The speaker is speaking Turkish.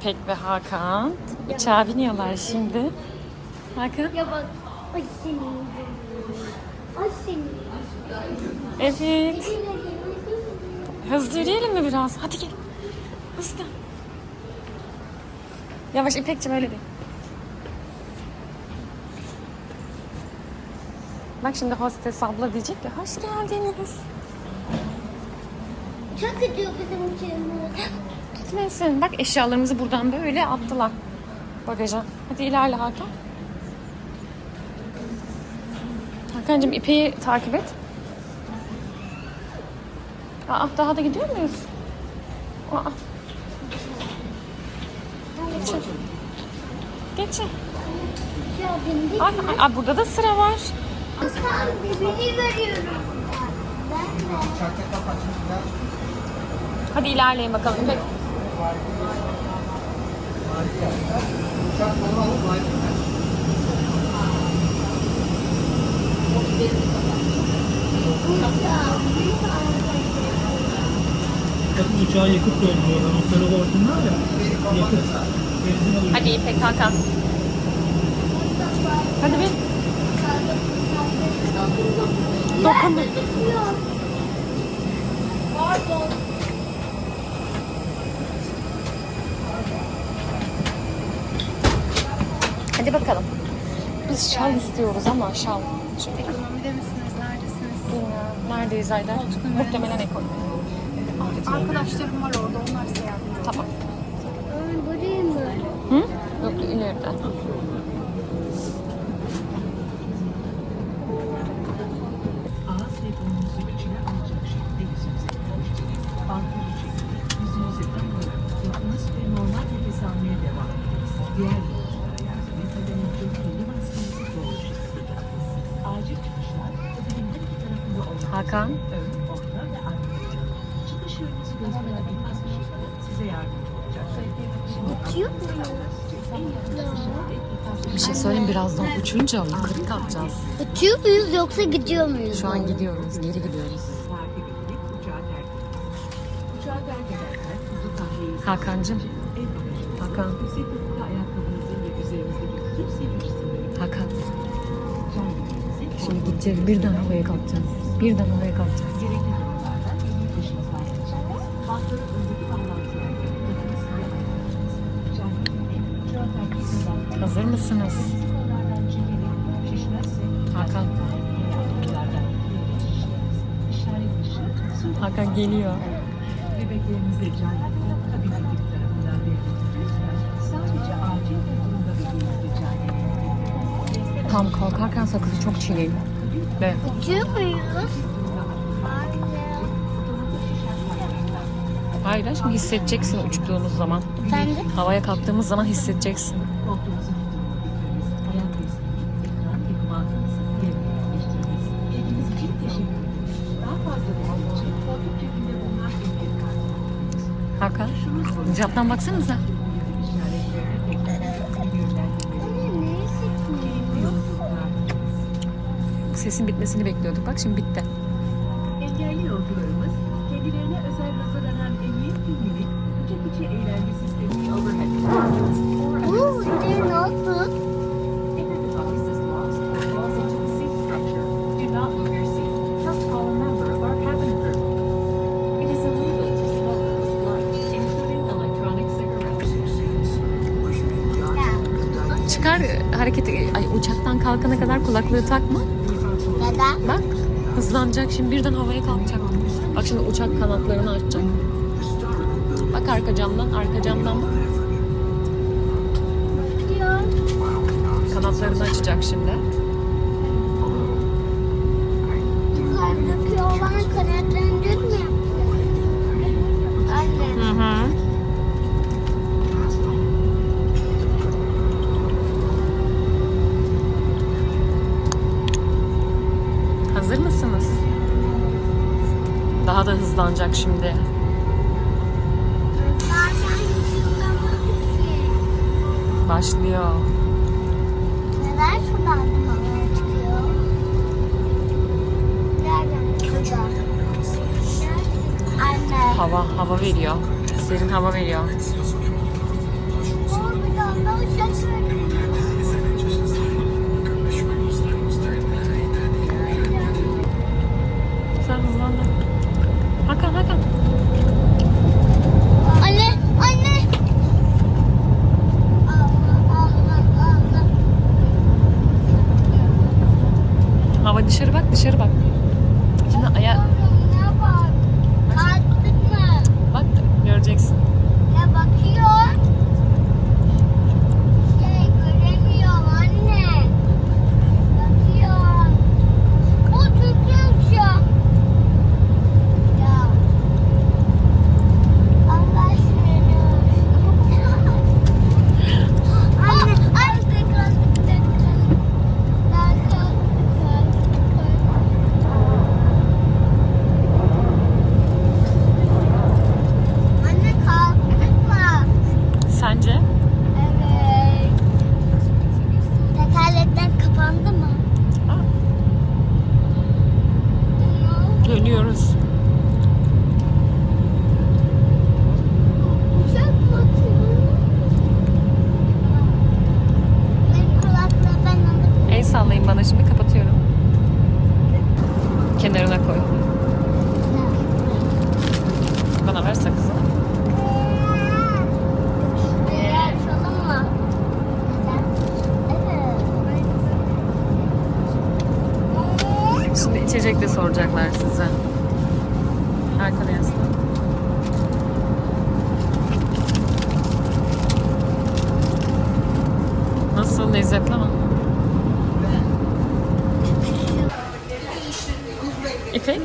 İpek ve Hakan uçağa biniyorlar şimdi. Hakan. Ya bak. Ay seni. Ay seni. Evet. Hızlı yürüyelim mi biraz? Hadi gel. Hızlı. Yavaş İpek'ciğim öyle değil. Bak şimdi hostes abla diyecek ki hoş geldiniz. Çok gidiyor bizim uçağımız. Gitmesin. Bak eşyalarımızı buradan böyle attılar. Bagaja. Hadi ilerle Hakan. Hakan'cığım İpek'i takip et. Aa, daha da gidiyor muyuz? Aa. Geçin. Geçin. Ya bindik. Ay, ay, ay, burada da sıra var. Sen birbirini görüyorum. Ben de. Hadi ilerleyin bakalım İpek. Bakın uçağı yakıp dolduruyorlar. O sarı hortum var ya. Yakıp benzin alıyor. Hadi İpek Hakan. Hadi bir. Dokun. Pardon. Hadi bakalım. Biz şal istiyoruz ama şal. Şöyle Ekonomide misiniz? Neredesiniz? bilmiyorum. Neredeyiz Aydan? Muhtemelen ekonomi. Arkadaşlarım var orada. Onlar size yardımcı. Tamam. Ay burayı mı? Hı? Yok ileride. Uçuyor muyuz? birkaç Bir şey söyleyeyim birazdan uçunca yukarı kalkacağız. Uçuyor muyuz yoksa gidiyor muyuz? Şu an gidiyoruz, geri gidiyoruz. bagajınızı, Hakan. Hakan. Şimdi gideceğiz. Birden havaya kalkacağız. Birden terk etmeden Hazır mısınız? Hakan. Hakan geliyor. Tam kalkarken sakızı çok çiğneyin. Ve Uçuyor muyuz? hayır aşkım hissedeceksin uçtuğumuz zaman. Efendim? Havaya kalktığımız zaman hissedeceksin. Koltuğunuzu duruma getiriniz. Sesin bitmesini bekliyorduk. Bak şimdi bitti. Engelli yolcularımız kendilerine özel hazırlanan emniyet filmini uçak içi eğlence sistemi overhead projects or Bu uçuyor nasıl? if your device is lost or falls into the seat structure, do not move your seat. Just call a member of our cabin crew. It is illegal to smoke this flight, including electronic cigarettes. Çıkar hareketi, ay, uçaktan kalkana kadar kulaklığı takma. Neden? Bak hızlanacak şimdi birden havaya kalkacak. Bak şimdi uçak kanatlarını açacak. Bak arka camdan, arka camdan bak. Kanatlarını açacak şimdi. da hızlanacak şimdi. Başlıyor. Neden şuradan dumanlar çıkıyor? Nereden çıkıyor? Hava, hava veriyor. Serin hava veriyor. şimdi kapatıyorum. Kenarına koy. Bana ver sakızı. Şimdi içecek de soracaklar size. Arkada yazın. Nasıl lezzetli mi? Okay.